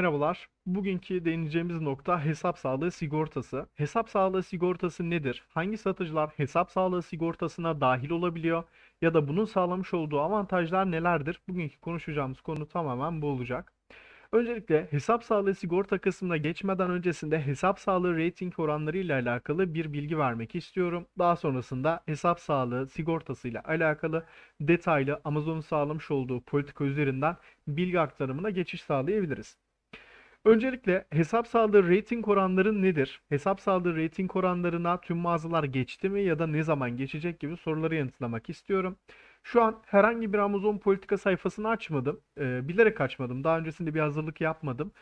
Merhabalar. Bugünkü değineceğimiz nokta hesap sağlığı sigortası. Hesap sağlığı sigortası nedir? Hangi satıcılar hesap sağlığı sigortasına dahil olabiliyor? Ya da bunun sağlamış olduğu avantajlar nelerdir? Bugünkü konuşacağımız konu tamamen bu olacak. Öncelikle hesap sağlığı sigorta kısmına geçmeden öncesinde hesap sağlığı rating oranları ile alakalı bir bilgi vermek istiyorum. Daha sonrasında hesap sağlığı sigortası ile alakalı detaylı Amazon'un sağlamış olduğu politika üzerinden bilgi aktarımına geçiş sağlayabiliriz. Öncelikle hesap sağlığı rating oranları nedir? Hesap sağlığı rating oranlarına tüm mağazalar geçti mi ya da ne zaman geçecek gibi soruları yanıtlamak istiyorum. Şu an herhangi bir Amazon politika sayfasını açmadım. Ee, bilerek açmadım. Daha öncesinde bir hazırlık yapmadım.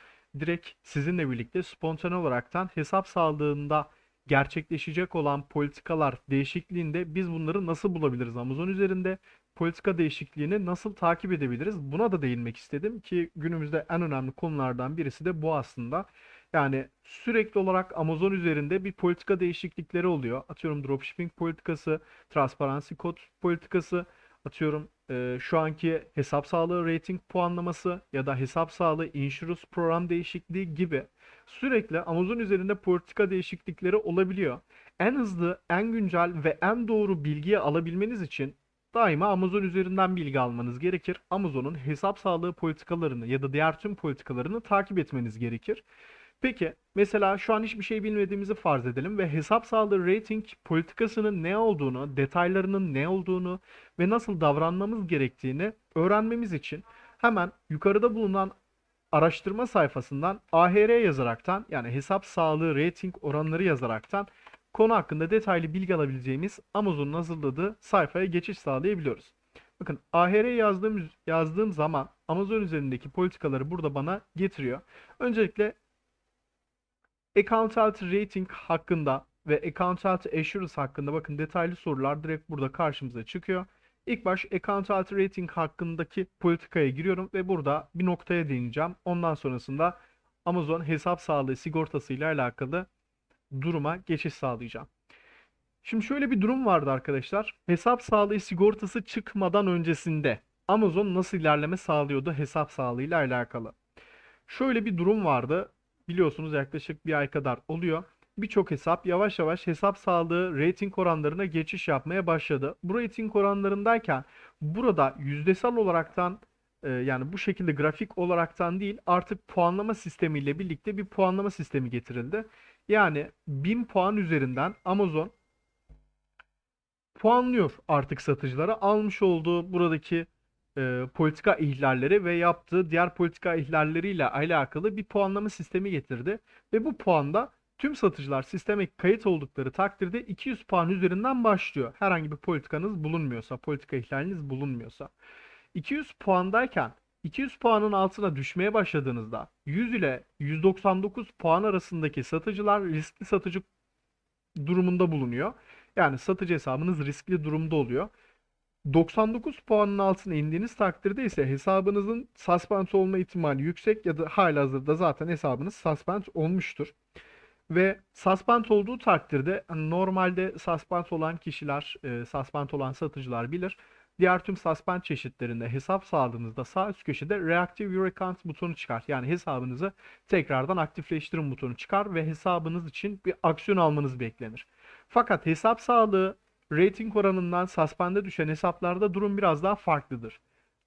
Direkt sizinle birlikte spontane olaraktan hesap sağlığında gerçekleşecek olan politikalar değişikliğinde biz bunları nasıl bulabiliriz Amazon üzerinde? Politika değişikliğini nasıl takip edebiliriz? Buna da değinmek istedim ki günümüzde en önemli konulardan birisi de bu aslında. Yani sürekli olarak Amazon üzerinde bir politika değişiklikleri oluyor. Atıyorum dropshipping politikası, transparency code politikası, atıyorum e, şu anki hesap sağlığı rating puanlaması ya da hesap sağlığı insurance program değişikliği gibi sürekli Amazon üzerinde politika değişiklikleri olabiliyor. En hızlı, en güncel ve en doğru bilgiyi alabilmeniz için daima Amazon üzerinden bilgi almanız gerekir. Amazon'un hesap sağlığı politikalarını ya da diğer tüm politikalarını takip etmeniz gerekir. Peki mesela şu an hiçbir şey bilmediğimizi farz edelim ve hesap sağlığı rating politikasının ne olduğunu, detaylarının ne olduğunu ve nasıl davranmamız gerektiğini öğrenmemiz için hemen yukarıda bulunan araştırma sayfasından AHR yazaraktan yani hesap sağlığı rating oranları yazaraktan konu hakkında detaylı bilgi alabileceğimiz Amazon'un hazırladığı sayfaya geçiş sağlayabiliyoruz. Bakın AHR yazdığım yazdığım zaman Amazon üzerindeki politikaları burada bana getiriyor. Öncelikle Accountant Rating hakkında ve Accountant Assurance hakkında bakın detaylı sorular direkt burada karşımıza çıkıyor. İlk baş Accountant Rating hakkındaki politikaya giriyorum ve burada bir noktaya değineceğim. Ondan sonrasında Amazon hesap sağlığı sigortası ile alakalı duruma geçiş sağlayacağım. Şimdi şöyle bir durum vardı arkadaşlar. Hesap sağlığı sigortası çıkmadan öncesinde Amazon nasıl ilerleme sağlıyordu hesap sağlığı ile alakalı. Şöyle bir durum vardı. Biliyorsunuz yaklaşık bir ay kadar oluyor. Birçok hesap yavaş yavaş hesap sağlığı rating oranlarına geçiş yapmaya başladı. Bu rating oranlarındayken burada yüzdesel olaraktan e, yani bu şekilde grafik olaraktan değil artık puanlama sistemiyle birlikte bir puanlama sistemi getirildi. Yani 1000 puan üzerinden Amazon puanlıyor artık satıcılara almış olduğu buradaki e, politika ihlalleri ve yaptığı diğer politika ihlalleriyle alakalı bir puanlama sistemi getirdi. Ve bu puanda tüm satıcılar sisteme kayıt oldukları takdirde 200 puan üzerinden başlıyor. Herhangi bir politikanız bulunmuyorsa, politika ihlaliniz bulunmuyorsa. 200 puandayken 200 puanın altına düşmeye başladığınızda 100 ile 199 puan arasındaki satıcılar riskli satıcı durumunda bulunuyor. Yani satıcı hesabınız riskli durumda oluyor. 99 puanın altına indiğiniz takdirde ise hesabınızın suspend olma ihtimali yüksek ya da halihazırda zaten hesabınız suspend olmuştur. Ve suspend olduğu takdirde hani normalde suspend olan kişiler, e, suspend olan satıcılar bilir. Diğer tüm suspend çeşitlerinde hesap sağladığınızda sağ üst köşede Reactive Your Account butonu çıkar. Yani hesabınızı tekrardan aktifleştirin butonu çıkar ve hesabınız için bir aksiyon almanız beklenir. Fakat hesap sağlığı rating oranından suspend'e düşen hesaplarda durum biraz daha farklıdır.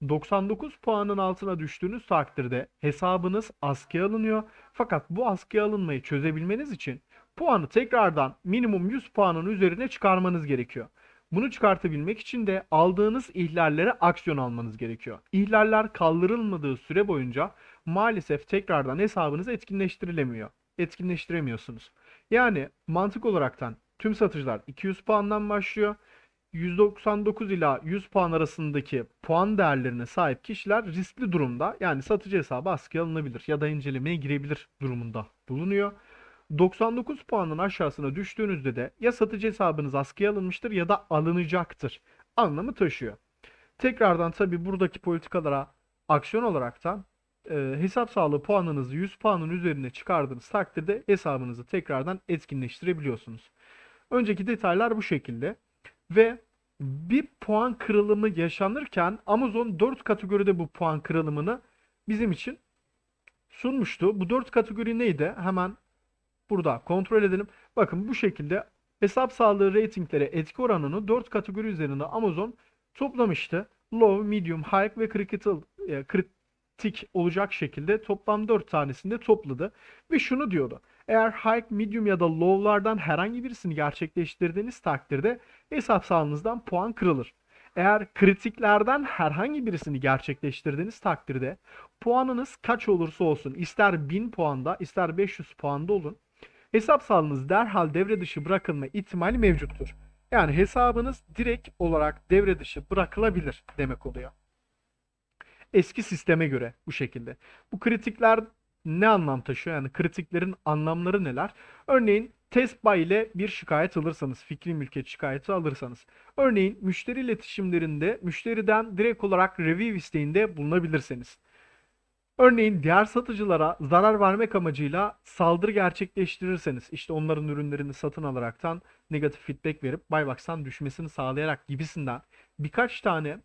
99 puanın altına düştüğünüz takdirde hesabınız askıya alınıyor. Fakat bu askıya alınmayı çözebilmeniz için puanı tekrardan minimum 100 puanın üzerine çıkarmanız gerekiyor. Bunu çıkartabilmek için de aldığınız ihlallere aksiyon almanız gerekiyor. İhlaller kaldırılmadığı süre boyunca maalesef tekrardan hesabınız etkinleştirilemiyor. Etkinleştiremiyorsunuz. Yani mantık olaraktan tüm satıcılar 200 puandan başlıyor. 199 ila 100 puan arasındaki puan değerlerine sahip kişiler riskli durumda. Yani satıcı hesabı askıya alınabilir ya da incelemeye girebilir durumunda bulunuyor. 99 puanın aşağısına düştüğünüzde de ya satıcı hesabınız askıya alınmıştır ya da alınacaktır anlamı taşıyor. Tekrardan tabi buradaki politikalara aksiyon olaraktan e, hesap sağlığı puanınızı 100 puanın üzerine çıkardığınız takdirde hesabınızı tekrardan etkinleştirebiliyorsunuz. Önceki detaylar bu şekilde ve bir puan kırılımı yaşanırken Amazon 4 kategoride bu puan kırılımını bizim için sunmuştu. Bu dört kategori neydi? Hemen burada kontrol edelim. Bakın bu şekilde hesap sağlığı reytingleri etki oranını 4 kategori üzerinde Amazon toplamıştı. Low, medium, high ve critical, e, kritik olacak şekilde toplam 4 tanesini de topladı. Ve şunu diyordu. Eğer high, medium ya da low'lardan herhangi birisini gerçekleştirdiğiniz takdirde hesap sağlığınızdan puan kırılır. Eğer kritiklerden herhangi birisini gerçekleştirdiğiniz takdirde puanınız kaç olursa olsun ister 1000 puanda ister 500 puanda olun hesap sağlığınız derhal devre dışı bırakılma ihtimali mevcuttur. Yani hesabınız direkt olarak devre dışı bırakılabilir demek oluyor. Eski sisteme göre bu şekilde. Bu kritikler ne anlam taşıyor? Yani kritiklerin anlamları neler? Örneğin test buy ile bir şikayet alırsanız, fikri mülkiyet şikayeti alırsanız. Örneğin müşteri iletişimlerinde müşteriden direkt olarak review isteğinde bulunabilirseniz. Örneğin diğer satıcılara zarar vermek amacıyla saldırı gerçekleştirirseniz, işte onların ürünlerini satın alaraktan negatif feedback verip Buybox'tan düşmesini sağlayarak gibisinden birkaç tane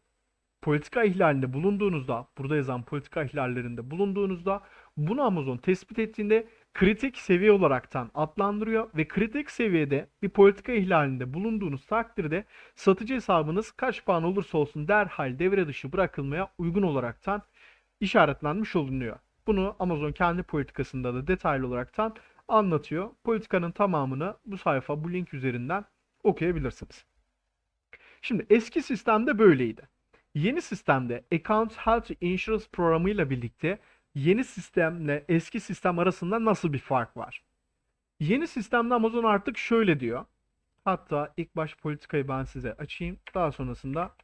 politika ihlalinde bulunduğunuzda, burada yazan politika ihlallerinde bulunduğunuzda bunu Amazon tespit ettiğinde kritik seviye olaraktan adlandırıyor ve kritik seviyede bir politika ihlalinde bulunduğunuz takdirde satıcı hesabınız kaç puan olursa olsun derhal devre dışı bırakılmaya uygun olaraktan işaretlenmiş olunuyor. Bunu Amazon kendi politikasında da detaylı olaraktan anlatıyor. Politikanın tamamını bu sayfa, bu link üzerinden okuyabilirsiniz. Şimdi eski sistemde böyleydi. Yeni sistemde Account Health Insurance programı ile birlikte yeni sistemle eski sistem arasında nasıl bir fark var? Yeni sistemde Amazon artık şöyle diyor. Hatta ilk baş politikayı ben size açayım. Daha sonrasında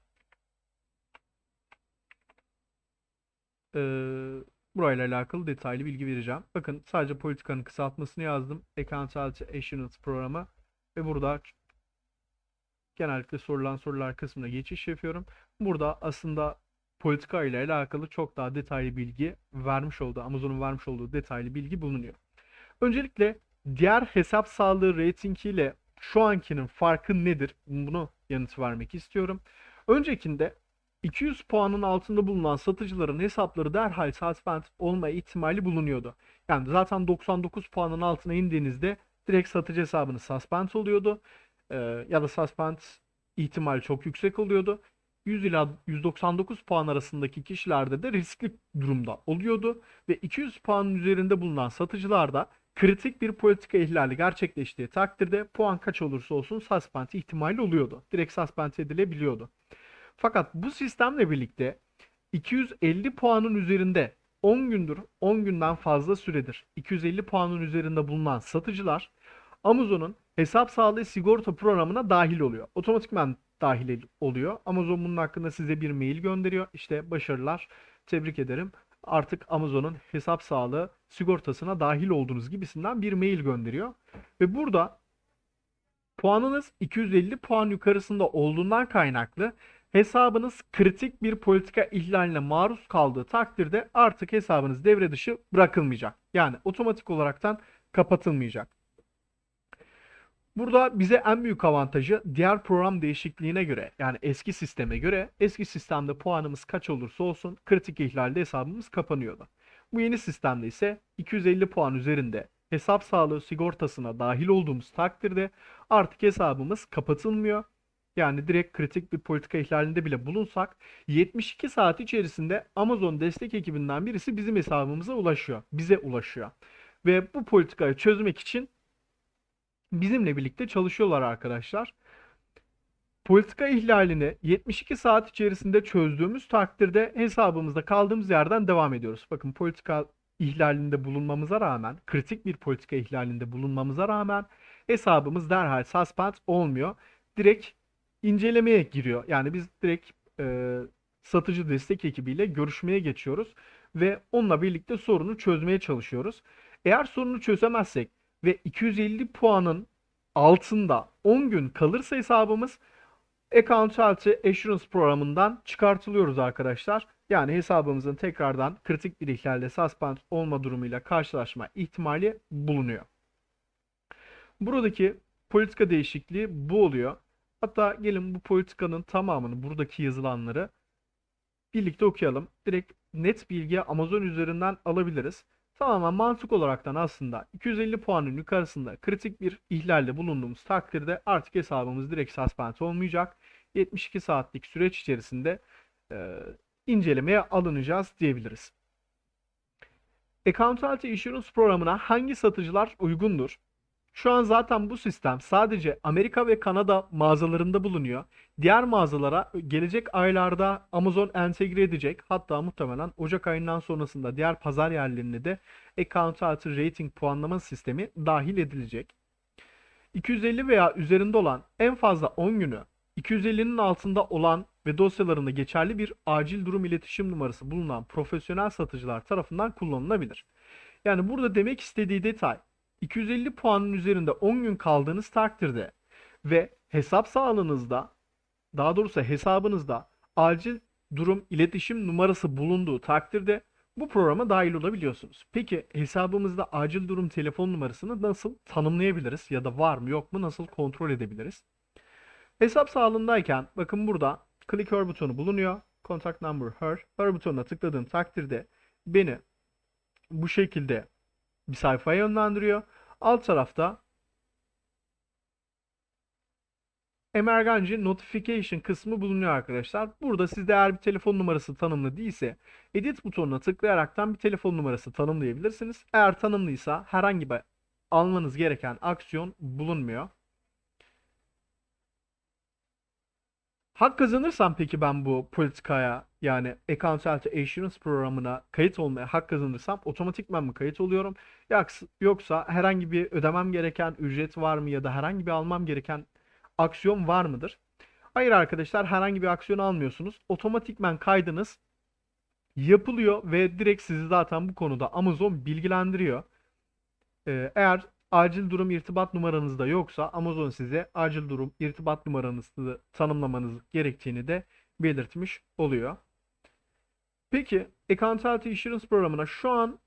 Ee, burayla alakalı detaylı bilgi vereceğim. Bakın sadece politikanın kısaltmasını yazdım. Accountability Assurance programı ve burada genellikle sorulan sorular kısmına geçiş yapıyorum. Burada aslında politika ile alakalı çok daha detaylı bilgi vermiş olduğu, Amazon'un vermiş olduğu detaylı bilgi bulunuyor. Öncelikle diğer hesap sağlığı ratingi ile şu ankinin farkı nedir? Bunu yanıt vermek istiyorum. Öncekinde 200 puanın altında bulunan satıcıların hesapları derhal suspend olma ihtimali bulunuyordu. Yani zaten 99 puanın altına indiğinizde direkt satıcı hesabınız suspend oluyordu. Ee, ya da suspend ihtimali çok yüksek oluyordu. 100 ila 199 puan arasındaki kişilerde de riskli durumda oluyordu ve 200 puanın üzerinde bulunan satıcılarda kritik bir politika ihlali gerçekleştiği takdirde puan kaç olursa olsun suspend ihtimali oluyordu. Direkt suspend edilebiliyordu. Fakat bu sistemle birlikte 250 puanın üzerinde 10 gündür, 10 günden fazla süredir 250 puanın üzerinde bulunan satıcılar Amazon'un hesap sağlığı sigorta programına dahil oluyor. Otomatikman dahil oluyor. Amazon bunun hakkında size bir mail gönderiyor. İşte başarılar, tebrik ederim. Artık Amazon'un hesap sağlığı sigortasına dahil olduğunuz gibisinden bir mail gönderiyor. Ve burada puanınız 250 puan yukarısında olduğundan kaynaklı hesabınız kritik bir politika ihlaline maruz kaldığı takdirde artık hesabınız devre dışı bırakılmayacak. Yani otomatik olaraktan kapatılmayacak. Burada bize en büyük avantajı diğer program değişikliğine göre yani eski sisteme göre eski sistemde puanımız kaç olursa olsun kritik ihlalde hesabımız kapanıyordu. Bu yeni sistemde ise 250 puan üzerinde hesap sağlığı sigortasına dahil olduğumuz takdirde artık hesabımız kapatılmıyor yani direkt kritik bir politika ihlalinde bile bulunsak 72 saat içerisinde Amazon destek ekibinden birisi bizim hesabımıza ulaşıyor. Bize ulaşıyor. Ve bu politikayı çözmek için bizimle birlikte çalışıyorlar arkadaşlar. Politika ihlalini 72 saat içerisinde çözdüğümüz takdirde hesabımızda kaldığımız yerden devam ediyoruz. Bakın politika ihlalinde bulunmamıza rağmen, kritik bir politika ihlalinde bulunmamıza rağmen hesabımız derhal suspend olmuyor. Direkt incelemeye giriyor. Yani biz direkt e, satıcı destek ekibiyle görüşmeye geçiyoruz ve onunla birlikte sorunu çözmeye çalışıyoruz. Eğer sorunu çözemezsek ve 250 puanın altında 10 gün kalırsa hesabımız Accountability Assurance programından çıkartılıyoruz arkadaşlar. Yani hesabımızın tekrardan kritik bir ihlalde suspend olma durumuyla karşılaşma ihtimali bulunuyor. Buradaki politika değişikliği bu oluyor. Hatta gelin bu politikanın tamamını buradaki yazılanları birlikte okuyalım. Direkt net bilgi Amazon üzerinden alabiliriz. Tamamen mantık olaraktan aslında 250 puanın yukarısında kritik bir ihlalde bulunduğumuz takdirde artık hesabımız direkt suspend olmayacak. 72 saatlik süreç içerisinde e, incelemeye alınacağız diyebiliriz. Accountability Insurance programına hangi satıcılar uygundur? Şu an zaten bu sistem sadece Amerika ve Kanada mağazalarında bulunuyor. Diğer mağazalara gelecek aylarda Amazon entegre edecek. Hatta muhtemelen Ocak ayından sonrasında diğer pazar yerlerine de Accountability Rating puanlama sistemi dahil edilecek. 250 veya üzerinde olan en fazla 10 günü 250'nin altında olan ve dosyalarında geçerli bir acil durum iletişim numarası bulunan profesyonel satıcılar tarafından kullanılabilir. Yani burada demek istediği detay 250 puanın üzerinde 10 gün kaldığınız takdirde ve hesap sağlığınızda daha doğrusu hesabınızda acil durum iletişim numarası bulunduğu takdirde bu programa dahil olabiliyorsunuz. Peki hesabımızda acil durum telefon numarasını nasıl tanımlayabiliriz ya da var mı yok mu nasıl kontrol edebiliriz? Hesap sağlığındayken bakın burada click her butonu bulunuyor. Contact number her. Her butonuna tıkladığım takdirde beni bu şekilde bir sayfaya yönlendiriyor. Alt tarafta Emergency Notification kısmı bulunuyor arkadaşlar. Burada sizde eğer bir telefon numarası tanımlı değilse Edit butonuna tıklayaraktan bir telefon numarası tanımlayabilirsiniz. Eğer tanımlıysa herhangi bir almanız gereken aksiyon bulunmuyor. Hak kazanırsam peki ben bu politikaya yani Accountability Assurance programına kayıt olmaya hak kazanırsam otomatikman mı kayıt oluyorum? Yoksa, herhangi bir ödemem gereken ücret var mı ya da herhangi bir almam gereken aksiyon var mıdır? Hayır arkadaşlar herhangi bir aksiyon almıyorsunuz. Otomatikman kaydınız yapılıyor ve direkt sizi zaten bu konuda Amazon bilgilendiriyor. Ee, eğer acil durum irtibat numaranız da yoksa Amazon size acil durum irtibat numaranızı tanımlamanız gerektiğini de belirtmiş oluyor. Peki Accountability Insurance programına şu an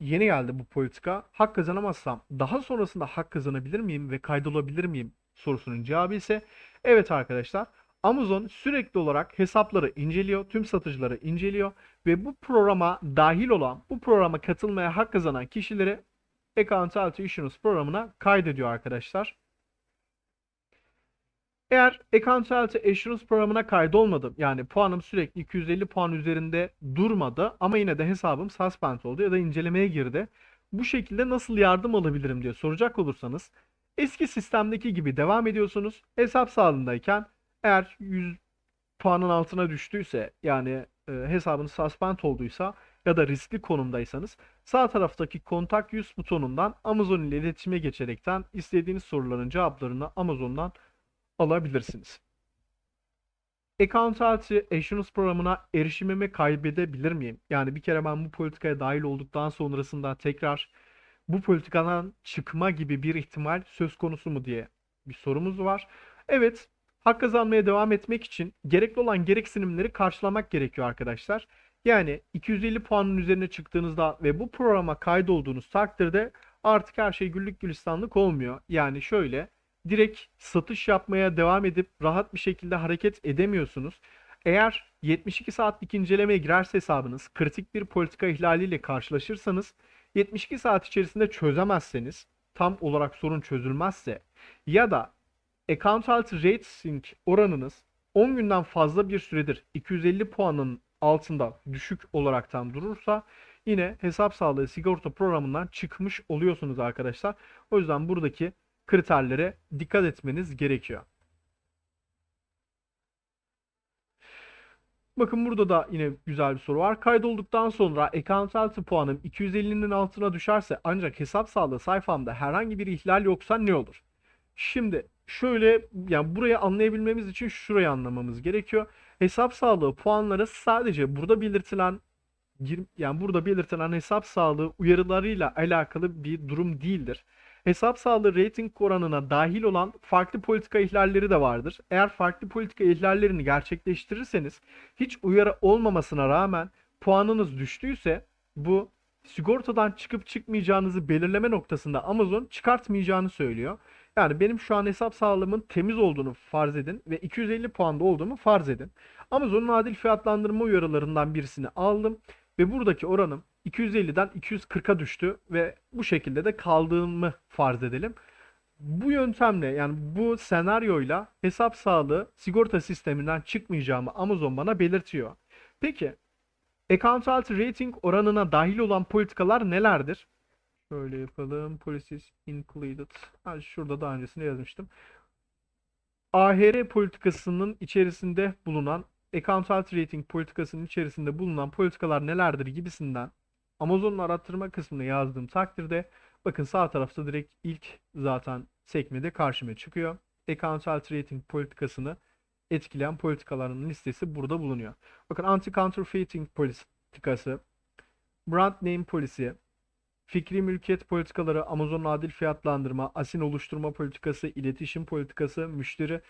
yeni geldi bu politika. Hak kazanamazsam daha sonrasında hak kazanabilir miyim ve kaydolabilir miyim sorusunun cevabı ise evet arkadaşlar. Amazon sürekli olarak hesapları inceliyor, tüm satıcıları inceliyor ve bu programa dahil olan, bu programa katılmaya hak kazanan kişileri Accountability Insurance programına kaydediyor arkadaşlar. Eğer Accountability Assurance programına kaydolmadım yani puanım sürekli 250 puan üzerinde durmadı ama yine de hesabım suspend oldu ya da incelemeye girdi. Bu şekilde nasıl yardım alabilirim diye soracak olursanız eski sistemdeki gibi devam ediyorsunuz. Hesap sağlığındayken eğer 100 puanın altına düştüyse yani e, hesabınız suspend olduysa ya da riskli konumdaysanız sağ taraftaki kontak yüz butonundan Amazon ile iletişime geçerekten istediğiniz soruların cevaplarını Amazon'dan alabilirsiniz. Accountability Assurance programına erişimimi kaybedebilir miyim? Yani bir kere ben bu politikaya dahil olduktan sonrasında tekrar bu politikadan çıkma gibi bir ihtimal söz konusu mu diye bir sorumuz var. Evet, hak kazanmaya devam etmek için gerekli olan gereksinimleri karşılamak gerekiyor arkadaşlar. Yani 250 puanın üzerine çıktığınızda ve bu programa kaydolduğunuz takdirde artık her şey güllük gülistanlık olmuyor. Yani şöyle direkt satış yapmaya devam edip rahat bir şekilde hareket edemiyorsunuz. Eğer 72 saatlik incelemeye girerse hesabınız kritik bir politika ihlaliyle karşılaşırsanız 72 saat içerisinde çözemezseniz tam olarak sorun çözülmezse ya da accountability rating oranınız 10 günden fazla bir süredir 250 puanın altında düşük olaraktan durursa yine hesap sağlığı sigorta programından çıkmış oluyorsunuz arkadaşlar. O yüzden buradaki kriterlere dikkat etmeniz gerekiyor. Bakın burada da yine güzel bir soru var. Kaydolduktan sonra accountability puanım 250'nin altına düşerse ancak hesap sağlığı sayfamda herhangi bir ihlal yoksa ne olur? Şimdi şöyle yani burayı anlayabilmemiz için şurayı anlamamız gerekiyor. Hesap sağlığı puanları sadece burada belirtilen yani burada belirtilen hesap sağlığı uyarılarıyla alakalı bir durum değildir. Hesap sağlığı rating oranına dahil olan farklı politika ihlalleri de vardır. Eğer farklı politika ihlallerini gerçekleştirirseniz hiç uyarı olmamasına rağmen puanınız düştüyse bu sigortadan çıkıp çıkmayacağınızı belirleme noktasında Amazon çıkartmayacağını söylüyor. Yani benim şu an hesap sağlığımın temiz olduğunu farz edin ve 250 puanda olduğumu farz edin. Amazon'un adil fiyatlandırma uyarılarından birisini aldım ve buradaki oranım 250'den 240'a düştü ve bu şekilde de kaldığımı farz edelim. Bu yöntemle yani bu senaryoyla hesap sağlığı sigorta sisteminden çıkmayacağımı Amazon bana belirtiyor. Peki account rating oranına dahil olan politikalar nelerdir? Şöyle yapalım. Policies included. Ha, şurada daha öncesinde yazmıştım. AHR politikasının içerisinde bulunan account alt rating politikasının içerisinde bulunan politikalar nelerdir gibisinden Amazon'un arattırma kısmına yazdığım takdirde bakın sağ tarafta direkt ilk zaten sekmede karşıma çıkıyor. Account alt rating politikasını etkileyen politikaların listesi burada bulunuyor. Bakın anti-counterfeiting politikası, brand name policy, fikri mülkiyet politikaları, Amazon adil fiyatlandırma, asin oluşturma politikası, iletişim politikası, müşteri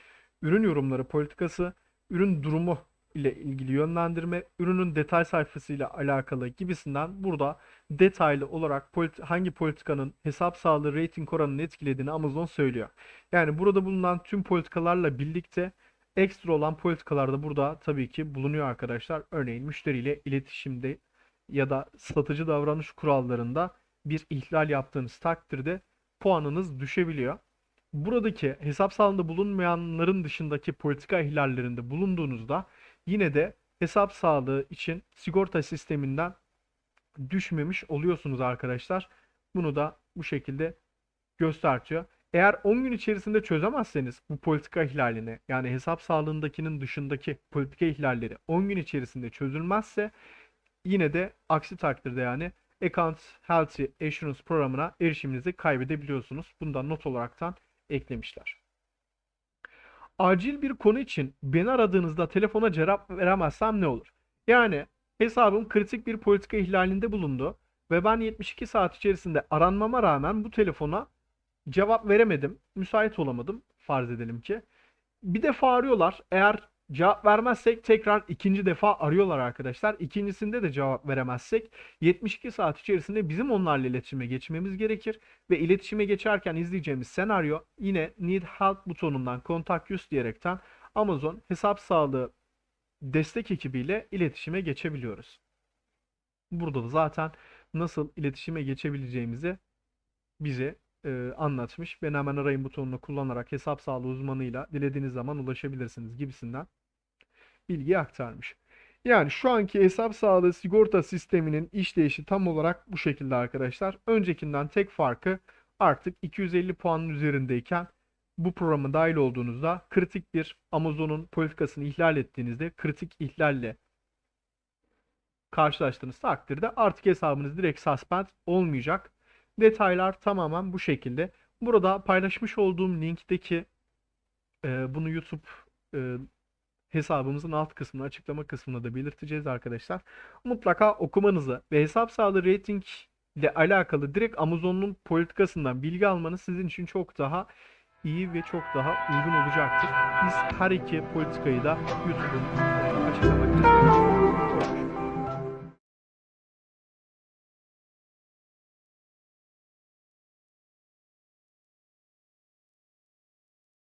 ürün yorumları politikası, ürün durumu ile ilgili yönlendirme, ürünün detay sayfasıyla alakalı gibisinden burada detaylı olarak politi- hangi politikanın hesap sağlığı rating oranını etkilediğini Amazon söylüyor. Yani burada bulunan tüm politikalarla birlikte ekstra olan politikalar da burada tabii ki bulunuyor arkadaşlar. Örneğin müşteriyle iletişimde ya da satıcı davranış kurallarında bir ihlal yaptığınız takdirde puanınız düşebiliyor. Buradaki hesap sağlığında bulunmayanların dışındaki politika ihlallerinde bulunduğunuzda yine de hesap sağlığı için sigorta sisteminden düşmemiş oluyorsunuz arkadaşlar. Bunu da bu şekilde göstertiyor. Eğer 10 gün içerisinde çözemezseniz bu politika ihlalini yani hesap sağlığındakinin dışındaki politika ihlalleri 10 gün içerisinde çözülmezse yine de aksi takdirde yani Account Healthy Assurance programına erişiminizi kaybedebiliyorsunuz. Bundan not olaraktan eklemişler. Acil bir konu için beni aradığınızda telefona cevap veremezsem ne olur? Yani hesabım kritik bir politika ihlalinde bulundu ve ben 72 saat içerisinde aranmama rağmen bu telefona cevap veremedim. Müsait olamadım farz edelim ki. Bir defa arıyorlar. Eğer cevap vermezsek tekrar ikinci defa arıyorlar arkadaşlar. İkincisinde de cevap veremezsek 72 saat içerisinde bizim onlarla iletişime geçmemiz gerekir. Ve iletişime geçerken izleyeceğimiz senaryo yine Need Help butonundan Contact Us diyerekten Amazon hesap sağlığı destek ekibiyle iletişime geçebiliyoruz. Burada da zaten nasıl iletişime geçebileceğimizi bize e, anlatmış. Ben hemen arayın butonunu kullanarak hesap sağlığı uzmanıyla dilediğiniz zaman ulaşabilirsiniz gibisinden bilgi aktarmış. Yani şu anki hesap sağlığı sigorta sisteminin işleyişi tam olarak bu şekilde arkadaşlar. Öncekinden tek farkı artık 250 puanın üzerindeyken bu programa dahil olduğunuzda kritik bir Amazon'un politikasını ihlal ettiğinizde kritik ihlalle karşılaştığınız takdirde artık hesabınız direkt suspend olmayacak. Detaylar tamamen bu şekilde. Burada paylaşmış olduğum linkteki e, bunu YouTube e, hesabımızın alt kısmına açıklama kısmına da belirteceğiz arkadaşlar. Mutlaka okumanızı ve hesap sağlığı rating ile alakalı direkt Amazon'un politikasından bilgi almanız sizin için çok daha iyi ve çok daha uygun olacaktır. Biz her iki politikayı da YouTube'un